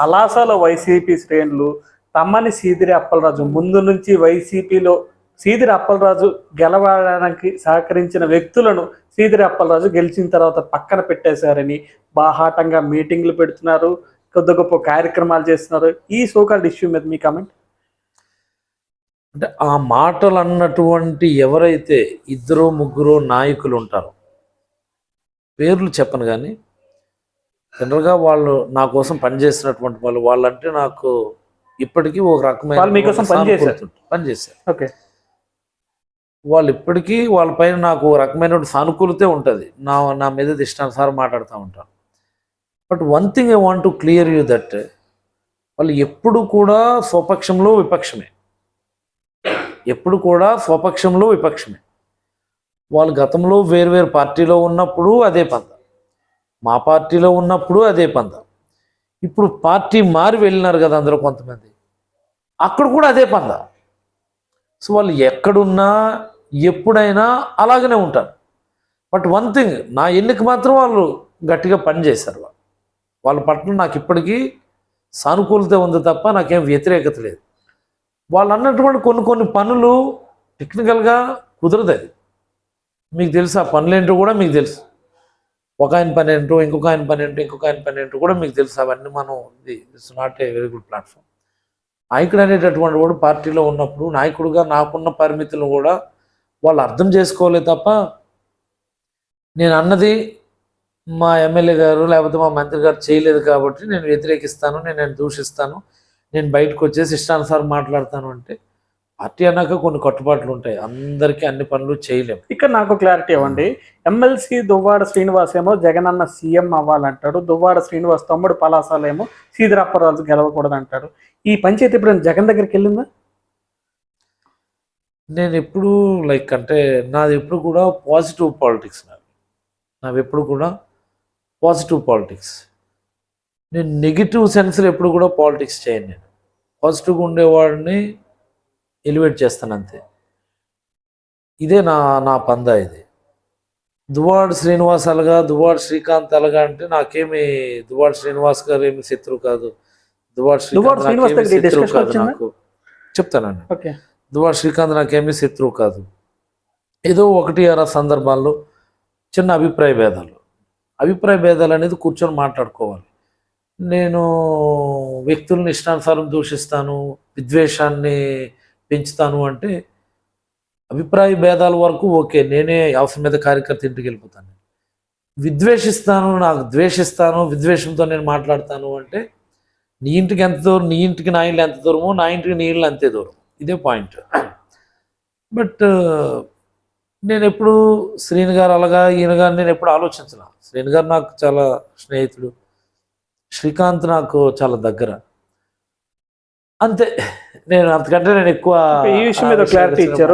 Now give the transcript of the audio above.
పలాసలో YCP శ్రేణులు తమ్మని సీదిరి అప్పలరాజు ముందు నుంచి వైసీపీలో సీదిరి అప్పలరాజు గెలవడానికి సహకరించిన వ్యక్తులను సీదిరి అప్పలరాజు గెలిచిన తర్వాత పక్కన పెట్టేశారని బాహాటంగా మీటింగ్లు పెడుతున్నారు కొద్ది గొప్ప కార్యక్రమాలు చేస్తున్నారు. ఈ సోకాల్డ్ ఇష్యూ మీద మీ కమెంట్? అంటే ఆ మాటలు అన్నటువంటి ఎవరైతే ఇద్దరు ముగ్గురు నాయకులు ఉంటారో పేర్లు చెప్పను కానీ జనరల్గా వాళ్ళు నా కోసం పనిచేసినటువంటి వాళ్ళు వాళ్ళంటే నాకు ఇప్పటికీ ఒక రకమైన వాళ్ళు మీకోసం పనిచేశారు. ఓకే. వాళ్ళు ఇప్పటికీ వాళ్ళపైన నాకు ఒక రకమైన సానుకూలతే ఉంటుంది. నా నా మీద ఇష్టానుసారం మాట్లాడుతూ ఉంటాను. But one thing I want to clear you that వాళ్ళు ఎప్పుడు కూడా స్వపక్షంలో విపక్షమే. ఎప్పుడు కూడా స్వపక్షంలో విపక్షమే. వాళ్ళు గతంలో వేరువేరు పార్టీలో ఉన్నప్పుడు అదే పంద మా పార్టీలో ఉన్నప్పుడు అదే పంద. ఇప్పుడు పార్టీ మారి వెళ్ళినారు కదా అందులో కొంతమంది. అక్కడ కూడా అదే పంద. సో వాళ్ళు ఎక్కడున్నా ఎప్పుడైనా అలాగనే ఉంటారు. బట్ వన్ థింగ్ నా ఎన్నిక మాత్రం వాళ్ళు గట్టిగా పనిచేశారు వాళ్ళు. వాళ్ళ పట్ల నాకు ఇప్పటికీ సానుకూలత ఉంది తప్ప నాకేం వ్యతిరేకత లేదు. వాళ్ళు అన్నటువంటి కొన్ని కొన్ని పనులు టెక్నికల్గా కుదరదు అది మీకు తెలుసు ఆ పనులు ఏంటో కూడా మీకు తెలుసు. ఒక ఆయన పని ఏంటో ఇంకొక ఆయన పని ఏంటో ఇంకొక ఆయన పని ఏంటో కూడా మీకు తెలుసు. అవన్నీ మనం ఇది it's not a very good platform నాయకుడు అనేటటువంటి వాడు పార్టీలో ఉన్నప్పుడు నాయకుడుగా నాకున్న పరిమితులు కూడా వాళ్ళు అర్థం చేసుకోవాలి తప్ప నేను అన్నది మా ఎమ్మెల్యే గారు లేకపోతే మా మంత్రి గారు చేయలేదు కాబట్టి నేను వ్యతిరేకిస్తాను నేను నేను దూషిస్తాను నేను బయటకు వచ్చేసి ఇష్టానుసారం మాట్లాడతాను అంటే పార్టీ అన్నాక కొన్ని కట్టుబాట్లు ఉంటాయి. అందరికీ అన్ని పనులు చేయలేము ఇక్కడ నాకు క్లారిటీ ఇవ్వండి. ఎమ్మెల్సీ దువ్వాడ శ్రీనివాస్ ఏమో జగనన్న సీఎం అవ్వాలంటాడు. దువ్వాడ శ్రీనివాస్ తమ్ముడు పలాసాలు ఏమో సీదిరి అప్పలరాజు గెలవకూడదు అంటాడు ఈ పంచాయతీ ఇప్పుడు జగన్ దగ్గరికి వెళ్ళిందా? నేను ఎప్పుడు లైక్ అంటే నాది ఎప్పుడు కూడా పాజిటివ్ పాలిటిక్స్ నాది. నావి ఎప్పుడు కూడా పాజిటివ్ పాలిటిక్స్. నేను నెగిటివ్ సెన్స్లో ఎప్పుడు కూడా పాలిటిక్స్ చేయను నేను. పాజిటివ్గా ఉండేవాడిని ఎలివేట్ చేస్తాను అంతే. ఇదే నా నా పందా ఇది. దువాడ్ శ్రీనివాస్ అలగా దువాడ్ శ్రీకాంత్ అలగా అంటే నాకేమి దువాడ్ శ్రీనివాస్ గారు ఏమి శత్రువు కాదు. దువాడ్ శ్రీకాంత్ శత్రువు కాదు? నాకు. చెప్తానండి. ఓకే. దువా శ్రీకాంత్ నాకేమీ శత్రువు కాదు. ఏదో ఒకటి అర సందర్భాల్లో చిన్న అభిప్రాయ భేదాలు. అభిప్రాయ భేదాలు అనేది కూర్చొని మాట్లాడుకోవాలి. నేను వ్యక్తులను ఇష్టానుసారం దూషిస్తాను విద్వేషాన్ని పెంచుతాను అంటే అభిప్రాయ భేదాల వరకు ఓకే నేనే అవసరం మీద కార్యకర్త ఇంటికి వెళ్ళిపోతాను. విద్వేషిస్తాను నాకు ద్వేషిస్తాను విద్వేషంతో నేను మాట్లాడతాను అంటే నీ ఇంటికి ఎంత దూరం నీ ఇంటికి నా ఇల్లు ఎంత దూరమో నా ఇంటికి నీ ఇల్లు అంతే దూరం. ఇదే పాయింట్. బట్ నేను ఎప్పుడు శ్రీని గారు అలాగా ఈయన గారు నేను ఎప్పుడు ఆలోచించిన. శ్రీని గారు నాకు చాలా స్నేహితుడు. శ్రీకాంత్ నాకు చాలా దగ్గర. అంతే. నేను అంతకంటే నేను ఎక్కువ ఈ విషయం మీద క్లారిటీ ఇచ్చారు.